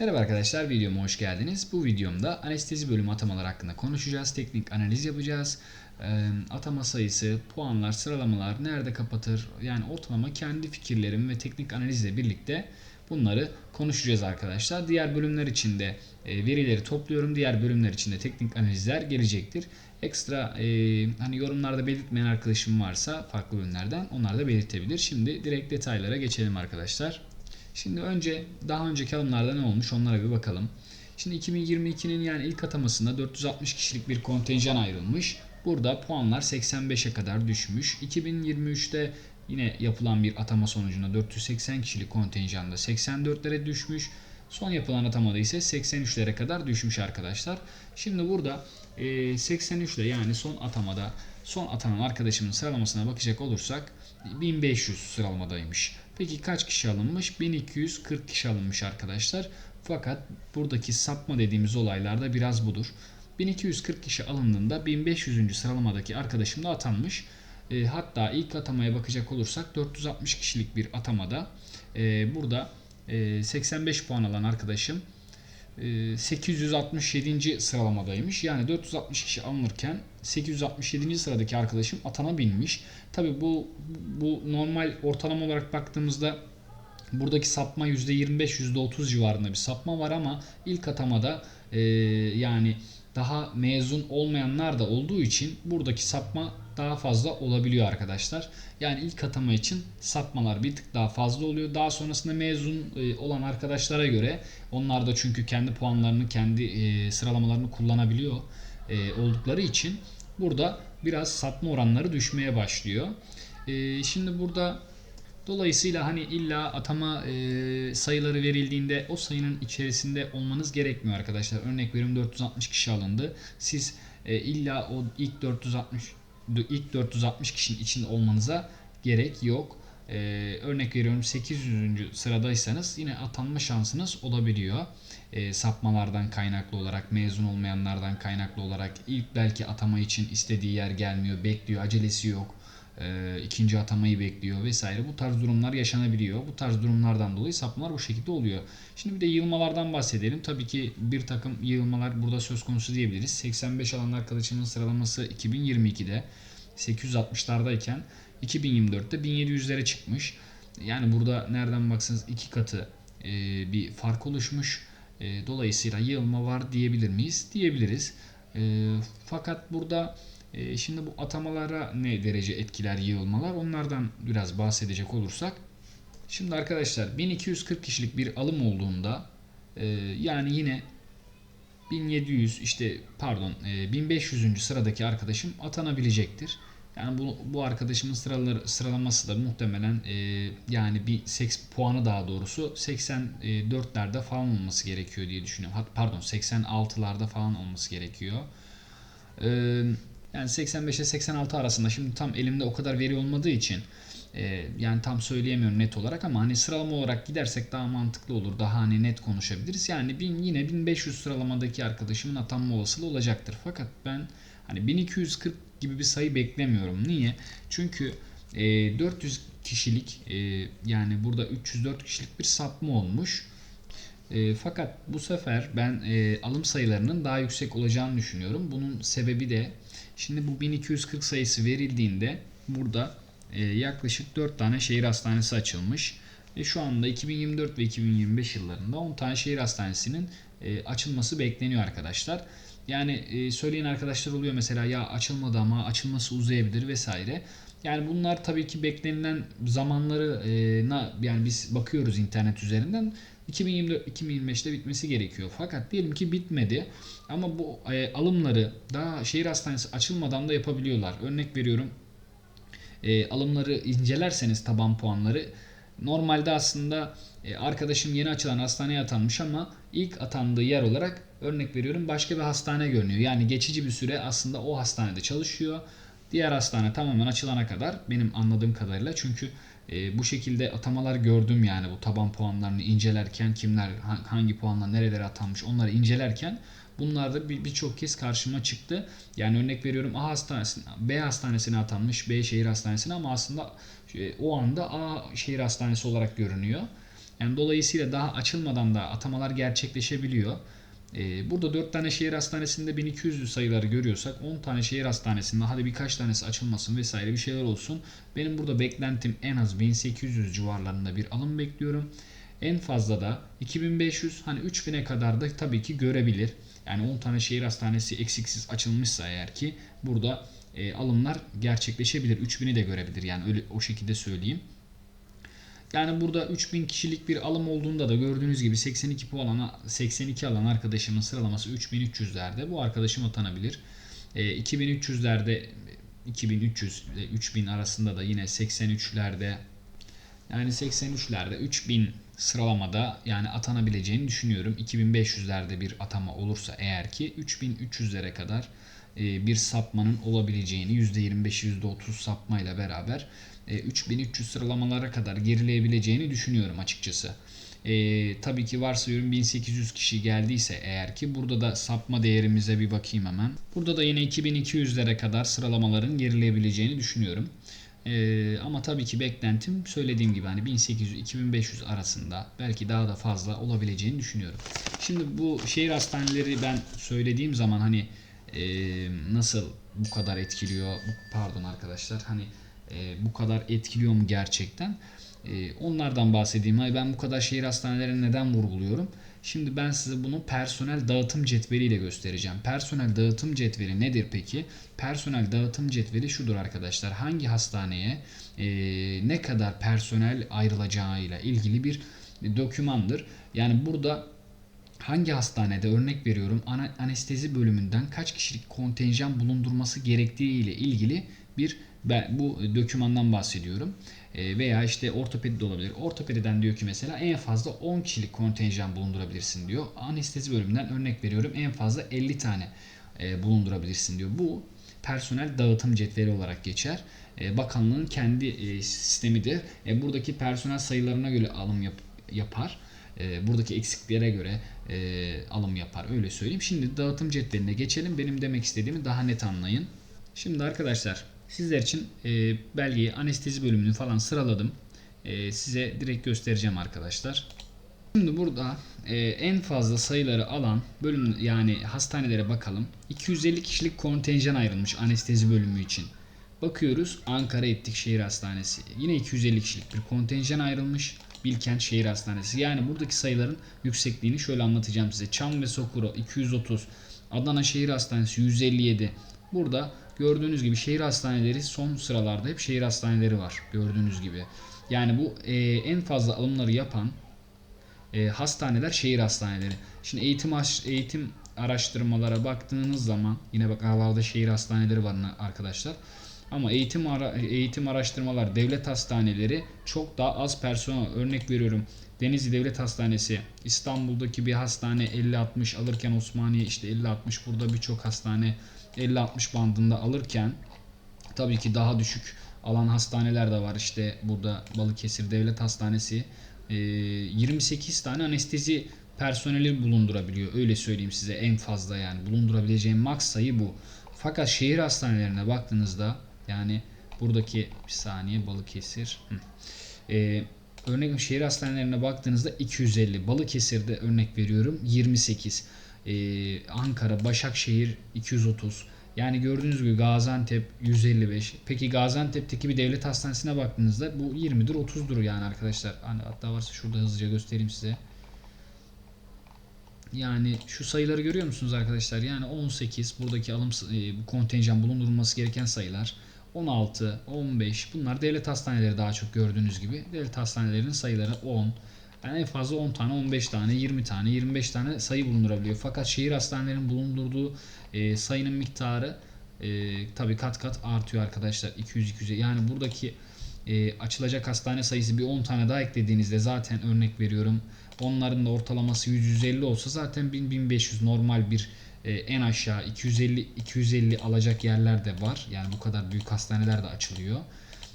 Merhaba arkadaşlar, videoma hoş geldiniz. Bu videomda anestezi bölümü atamalar hakkında konuşacağız. Teknik analiz yapacağız. Ee, atama sayısı, puanlar, sıralamalar, nerede kapatır? Yani ortalama kendi fikirlerim ve teknik analizle birlikte bunları konuşacağız arkadaşlar. Diğer bölümler için de e, verileri topluyorum. Diğer bölümler için de teknik analizler gelecektir. Ekstra e, hani yorumlarda belirtmeyen arkadaşım varsa farklı bölümlerden onlar da belirtebilir. Şimdi direkt detaylara geçelim arkadaşlar. Şimdi önce daha önceki alımlarda ne olmuş onlara bir bakalım. Şimdi 2022'nin yani ilk atamasında 460 kişilik bir kontenjan ayrılmış. Burada puanlar 85'e kadar düşmüş. 2023'te yine yapılan bir atama sonucunda 480 kişilik kontenjanda 84'lere düşmüş. Son yapılan atamada ise 83'lere kadar düşmüş arkadaşlar. Şimdi burada 83'le yani son atamada son atanan arkadaşımın sıralamasına bakacak olursak 1500 sıralamadaymış. Peki kaç kişi alınmış? 1240 kişi alınmış arkadaşlar. Fakat buradaki sapma dediğimiz olaylarda biraz budur. 1240 kişi alındığında 1500. sıralamadaki arkadaşım da atanmış. E, hatta ilk atamaya bakacak olursak 460 kişilik bir atamada e, burada e, 85 puan alan arkadaşım 867. sıralamadaymış. Yani 460 kişi alınırken 867. sıradaki arkadaşım atanabilmiş. Tabi bu bu normal ortalama olarak baktığımızda buradaki sapma %25 %30 civarında bir sapma var ama ilk atamada e, yani daha mezun olmayanlar da olduğu için buradaki sapma daha fazla olabiliyor arkadaşlar. Yani ilk atama için sapmalar bir tık daha fazla oluyor. Daha sonrasında mezun e, olan arkadaşlara göre onlar da çünkü kendi puanlarını, kendi e, sıralamalarını kullanabiliyor e, oldukları için burada biraz sapma oranları düşmeye başlıyor. Şimdi burada Dolayısıyla hani illa atama e, sayıları verildiğinde o sayının içerisinde olmanız gerekmiyor arkadaşlar. Örnek veriyorum 460 kişi alındı. Siz e, illa o ilk 460 ilk 460 kişinin içinde olmanıza gerek yok. E, örnek veriyorum 800. sıradaysanız yine atanma şansınız olabiliyor. E, sapmalardan kaynaklı olarak, mezun olmayanlardan kaynaklı olarak ilk belki atama için istediği yer gelmiyor, bekliyor, acelesi yok e, ikinci atamayı bekliyor vesaire. Bu tarz durumlar yaşanabiliyor. Bu tarz durumlardan dolayı sapmalar bu şekilde oluyor. Şimdi bir de yığılmalardan bahsedelim. Tabii ki bir takım yığılmalar burada söz konusu diyebiliriz. 85 alan arkadaşımın sıralaması 2022'de 860'lardayken 2024'te 1700'lere çıkmış. Yani burada nereden baksanız iki katı e, bir fark oluşmuş. E, dolayısıyla yığılma var diyebilir miyiz? Diyebiliriz. E, fakat burada e, şimdi bu atamalara ne derece etkiler yığılmalar onlardan biraz bahsedecek olursak. Şimdi arkadaşlar 1240 kişilik bir alım olduğunda e, yani yine 1700 işte pardon 1500. E, sıradaki arkadaşım atanabilecektir. Yani bu, bu arkadaşımın sıraları, sıralaması da muhtemelen e, yani bir seks puanı daha doğrusu 84'lerde falan olması gerekiyor diye düşünüyorum. Pardon 86'larda falan olması gerekiyor. E, yani 85 ile 86 arasında şimdi tam elimde o kadar veri olmadığı için e, yani tam söyleyemiyorum net olarak ama hani sıralama olarak gidersek daha mantıklı olur. Daha hani net konuşabiliriz. Yani bin, yine 1500 sıralamadaki arkadaşımın atanma olasılığı olacaktır. Fakat ben hani 1240 gibi bir sayı beklemiyorum. Niye? Çünkü e, 400 kişilik e, yani burada 304 kişilik bir sapma olmuş. E, fakat bu sefer ben e, alım sayılarının daha yüksek olacağını düşünüyorum. Bunun sebebi de şimdi bu 1240 sayısı verildiğinde burada e, yaklaşık 4 tane şehir hastanesi açılmış. Ve şu anda 2024 ve 2025 yıllarında 10 tane şehir hastanesinin e, açılması bekleniyor arkadaşlar. Yani e, söyleyen arkadaşlar oluyor mesela ya açılmadı ama açılması uzayabilir vesaire. Yani bunlar tabii ki beklenilen zamanları e, yani biz bakıyoruz internet üzerinden 2024 2025'te bitmesi gerekiyor. Fakat diyelim ki bitmedi ama bu e, alımları daha şehir hastanesi açılmadan da yapabiliyorlar. Örnek veriyorum. E, alımları incelerseniz taban puanları normalde aslında e, arkadaşım yeni açılan hastaneye atanmış ama ilk atandığı yer olarak örnek veriyorum başka bir hastane görünüyor. Yani geçici bir süre aslında o hastanede çalışıyor. Diğer hastane tamamen açılana kadar benim anladığım kadarıyla çünkü e, bu şekilde atamalar gördüm yani bu taban puanlarını incelerken kimler hangi puanla nerelere atanmış onları incelerken bunlar da birçok bir kez karşıma çıktı. Yani örnek veriyorum A hastanesine, B hastanesine atanmış, B şehir hastanesine ama aslında e, o anda A şehir hastanesi olarak görünüyor. Yani dolayısıyla daha açılmadan da atamalar gerçekleşebiliyor. Ee, burada 4 tane şehir hastanesinde 1200'lü sayıları görüyorsak 10 tane şehir hastanesinde hadi birkaç tanesi açılmasın vesaire bir şeyler olsun. Benim burada beklentim en az 1800 civarlarında bir alım bekliyorum. En fazla da 2500 hani 3000'e kadar da tabii ki görebilir. Yani 10 tane şehir hastanesi eksiksiz açılmışsa eğer ki burada e, alımlar gerçekleşebilir. 3000'i de görebilir yani öyle o şekilde söyleyeyim. Yani burada 3000 kişilik bir alım olduğunda da gördüğünüz gibi 82 puan 82 alan arkadaşımın sıralaması 3300'lerde. Bu arkadaşım atanabilir. E, 2300'lerde 2300 ile 3000 arasında da yine 83'lerde yani 83'lerde 3000 sıralamada yani atanabileceğini düşünüyorum. 2500'lerde bir atama olursa eğer ki 3300'lere kadar e, bir sapmanın olabileceğini %25 %30 sapmayla beraber 3300 sıralamalara kadar gerileyebileceğini düşünüyorum açıkçası. E, tabii ki varsayıyorum 1800 kişi geldiyse eğer ki burada da sapma değerimize bir bakayım hemen. Burada da yine 2200'lere kadar sıralamaların gerileyebileceğini düşünüyorum. Ee, ama tabii ki beklentim söylediğim gibi hani 1800-2500 arasında belki daha da fazla olabileceğini düşünüyorum. Şimdi bu şehir hastaneleri ben söylediğim zaman hani e, nasıl bu kadar etkiliyor pardon arkadaşlar hani e, bu kadar etkiliyor mu gerçekten? E, onlardan bahsedeyim. Hani ben bu kadar şehir hastanelerini neden vurguluyorum? Şimdi ben size bunu personel dağıtım cetveliyle göstereceğim. Personel dağıtım cetveli nedir peki? Personel dağıtım cetveli şudur arkadaşlar. Hangi hastaneye e, ne kadar personel ayrılacağıyla ilgili bir dokümandır. Yani burada hangi hastanede örnek veriyorum anestezi bölümünden kaç kişilik kontenjan bulundurması gerektiği ile ilgili bir ben bu dokümandan bahsediyorum. E, veya işte ortopedi de olabilir. Ortopediden diyor ki mesela en fazla 10 kişilik kontenjan bulundurabilirsin diyor. Anestezi bölümünden örnek veriyorum en fazla 50 tane e, bulundurabilirsin diyor. Bu personel dağıtım cetveli olarak geçer. E, bakanlığın kendi sistemidir. Buradaki personel sayılarına göre alım yap, yapar. Buradaki eksikliklere göre alım yapar. Öyle söyleyeyim. Şimdi dağıtım cetveline geçelim. Benim demek istediğimi daha net anlayın. Şimdi arkadaşlar Sizler için e, belgeyi anestezi bölümünü falan sıraladım. E, size direkt göstereceğim arkadaşlar. Şimdi burada e, en fazla sayıları alan bölüm yani hastanelere bakalım. 250 kişilik kontenjan ayrılmış anestezi bölümü için. Bakıyoruz Ankara Ettik Şehir Hastanesi. Yine 250 kişilik bir kontenjan ayrılmış. Bilkent Şehir Hastanesi. Yani buradaki sayıların yüksekliğini şöyle anlatacağım size. Çam ve Sokuro 230, Adana Şehir Hastanesi 157. Burada Gördüğünüz gibi şehir hastaneleri son sıralarda hep şehir hastaneleri var. Gördüğünüz gibi. Yani bu e, en fazla alımları yapan e, hastaneler şehir hastaneleri. Şimdi eğitim eğitim araştırmalara baktığınız zaman yine bak aralarda şehir hastaneleri var arkadaşlar. Ama eğitim ara, eğitim araştırmalar devlet hastaneleri çok daha az personel örnek veriyorum. Denizli Devlet Hastanesi İstanbul'daki bir hastane 50-60 alırken Osmaniye işte 50-60 burada birçok hastane 50-60 bandında alırken tabii ki daha düşük alan hastaneler de var. İşte burada Balıkesir Devlet Hastanesi 28 tane anestezi personeli bulundurabiliyor. Öyle söyleyeyim size en fazla yani bulundurabileceğim maks sayı bu. Fakat şehir hastanelerine baktığınızda yani buradaki bir saniye Balıkesir. Ee, örnek şehir hastanelerine baktığınızda 250. Balıkesir'de örnek veriyorum 28 e, Ankara, Başakşehir 230. Yani gördüğünüz gibi Gaziantep 155. Peki Gaziantep'teki bir devlet hastanesine baktığınızda bu 20'dir 30'dur yani arkadaşlar. Hani hatta varsa şurada hızlıca göstereyim size. Yani şu sayıları görüyor musunuz arkadaşlar? Yani 18 buradaki alım e, kontenjan bulundurulması gereken sayılar. 16, 15 bunlar devlet hastaneleri daha çok gördüğünüz gibi. Devlet hastanelerinin sayıları 10, yani en fazla 10 tane, 15 tane, 20 tane, 25 tane sayı bulundurabiliyor. Fakat şehir hastanelerinin bulundurduğu e, sayının miktarı e, tabii kat kat artıyor arkadaşlar. 200 200 yani buradaki e, açılacak hastane sayısı bir 10 tane daha eklediğinizde zaten örnek veriyorum. Onların da ortalaması 100-150 olsa zaten 1000-1500 normal bir e, en aşağı 250 250 alacak yerler de var. Yani bu kadar büyük hastaneler de açılıyor.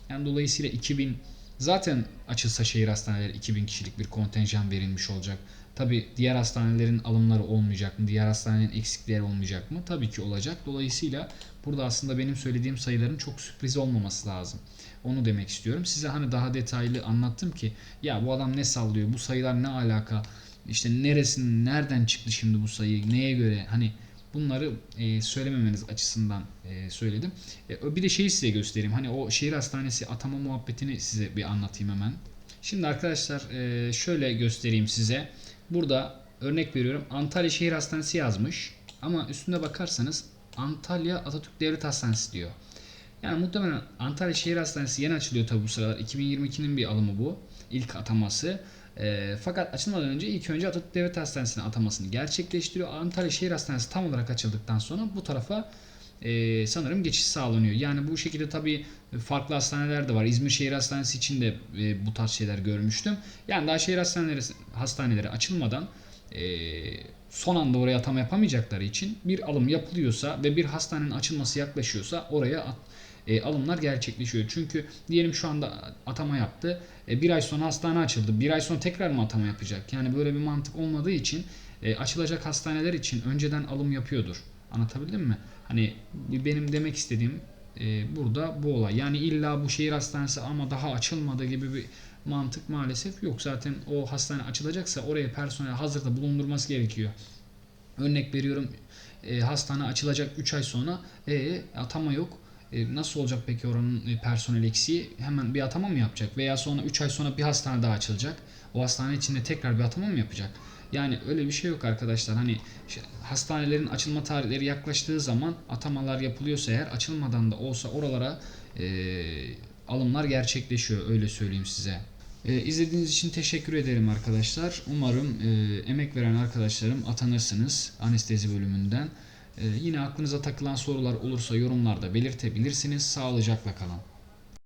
Yani dolayısıyla 2000 Zaten açılsa şehir hastaneleri 2000 kişilik bir kontenjan verilmiş olacak. Tabi diğer hastanelerin alımları olmayacak mı? Diğer hastanelerin eksikleri olmayacak mı? Tabii ki olacak. Dolayısıyla burada aslında benim söylediğim sayıların çok sürpriz olmaması lazım. Onu demek istiyorum. Size hani daha detaylı anlattım ki ya bu adam ne sallıyor? Bu sayılar ne alaka? İşte neresinin nereden çıktı şimdi bu sayı? Neye göre? Hani bunları e, söylememeniz açısından e, söyledim. E, bir de şeyi size göstereyim. Hani o şehir hastanesi atama muhabbetini size bir anlatayım hemen. Şimdi arkadaşlar e, şöyle göstereyim size. Burada örnek veriyorum Antalya Şehir Hastanesi yazmış. Ama üstüne bakarsanız Antalya Atatürk Devlet Hastanesi diyor. Yani muhtemelen Antalya Şehir Hastanesi yeni açılıyor tabi bu sıralar. 2022'nin bir alımı bu. İlk ataması. E, fakat açılmadan önce ilk önce Atatürk Devlet Hastanesi'ne atamasını gerçekleştiriyor. Antalya Şehir Hastanesi tam olarak açıldıktan sonra bu tarafa e, sanırım geçiş sağlanıyor. Yani bu şekilde tabii farklı hastaneler de var. İzmir Şehir Hastanesi için de e, bu tarz şeyler görmüştüm. Yani daha şehir hastaneleri, hastaneleri açılmadan e, son anda oraya atama yapamayacakları için bir alım yapılıyorsa ve bir hastanenin açılması yaklaşıyorsa oraya at- e, alımlar gerçekleşiyor. Çünkü diyelim şu anda atama yaptı. E, bir ay sonra hastane açıldı. Bir ay sonra tekrar mı atama yapacak? Yani böyle bir mantık olmadığı için e, açılacak hastaneler için önceden alım yapıyordur. Anlatabildim mi? Hani benim demek istediğim e, burada bu olay. Yani illa bu şehir hastanesi ama daha açılmadı gibi bir mantık maalesef yok. Zaten o hastane açılacaksa oraya personel hazırda bulundurması gerekiyor. Örnek veriyorum e, hastane açılacak 3 ay sonra e, atama yok. E, nasıl olacak peki oranın e, personel eksiği? Hemen bir atama mı yapacak? Veya sonra 3 ay sonra bir hastane daha açılacak. O hastane içinde tekrar bir atama mı yapacak? Yani öyle bir şey yok arkadaşlar. Hani hastanelerin açılma tarihleri yaklaştığı zaman atamalar yapılıyorsa eğer açılmadan da olsa oralara e, alımlar gerçekleşiyor. Öyle söyleyeyim size. E, izlediğiniz için teşekkür ederim arkadaşlar. Umarım e, emek veren arkadaşlarım atanırsınız anestezi bölümünden. E, yine aklınıza takılan sorular olursa yorumlarda belirtebilirsiniz. Sağlıcakla kalın.